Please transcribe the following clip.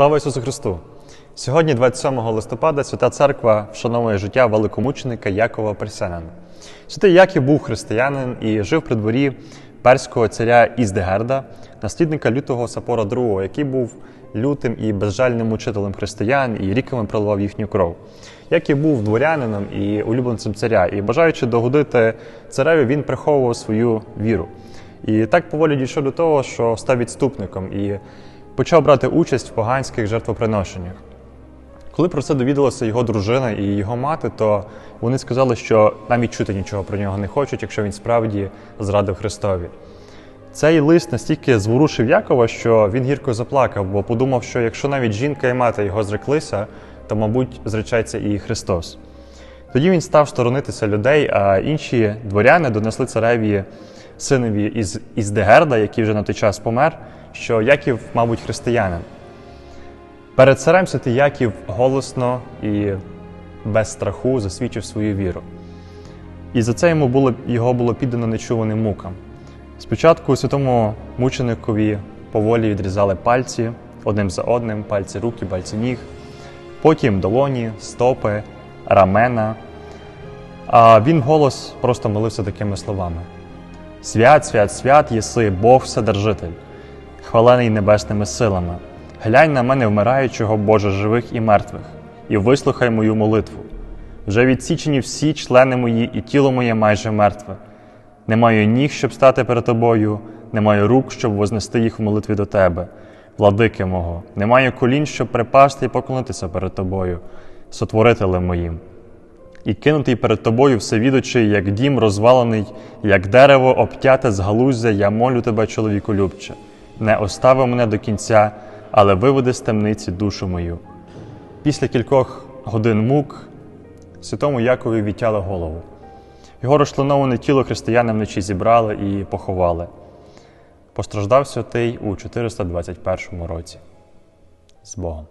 Слава Ісусу Христу! Сьогодні, 27 листопада, Свята Церква вшановує життя великомученика Якова Персенена. Святий Яків був християнин і жив при дворі перського царя Іздегерда, наслідника лютого Сапора II, який був лютим і безжальним учителем християн і ріками проливав їхню кров. Яків був дворянином і улюбленцем царя, і бажаючи догодити цареві, він приховував свою віру. І так поволі дійшов до того, що став відступником і почав брати участь в поганських жертвоприношеннях. Коли про це довідалася його дружина і його мати, то вони сказали, що навіть чути нічого про нього не хочуть, якщо він справді зрадив Христові. Цей лист настільки зворушив Якова, що він гірко заплакав, бо подумав, що якщо навіть жінка і мати його зреклися, то, мабуть, зречеться і Христос. Тоді він став сторонитися людей, а інші дворяни донесли цареві синові із, із Дегерда, який вже на той час помер, що Яків, мабуть, християнин. Перед царем святий Яків голосно і без страху засвідчив свою віру. І за це йому було, його було піддано нечуваним мукам. Спочатку святому мученикові поволі відрізали пальці одним за одним, пальці рук і пальці ніг, потім долоні, стопи, рамена. А він голос просто молився такими словами: Свят, свят, свят, єси, Бог Вседержитель, хвалений небесними силами. Глянь на мене вмираючого, Боже, живих і мертвих, і вислухай мою молитву. Вже відсічені всі члени мої, і тіло моє майже мертве. Не маю ніг, щоб стати перед тобою, не маю рук, щоб вознести їх в молитві до тебе, владики мого, не маю колін, щоб припасти і поклонитися перед тобою, сотворителем моїм. І кинутий перед тобою всевідучий, як дім розвалений, як дерево обтяте з галуздя, я молю тебе, чоловіку любче, не остави мене до кінця, але виведи з темниці душу мою. Після кількох годин мук святому Якові відтяли голову. Його розчленоване тіло християни вночі зібрали і поховали. Постраждав святий у 421 році. З Богом.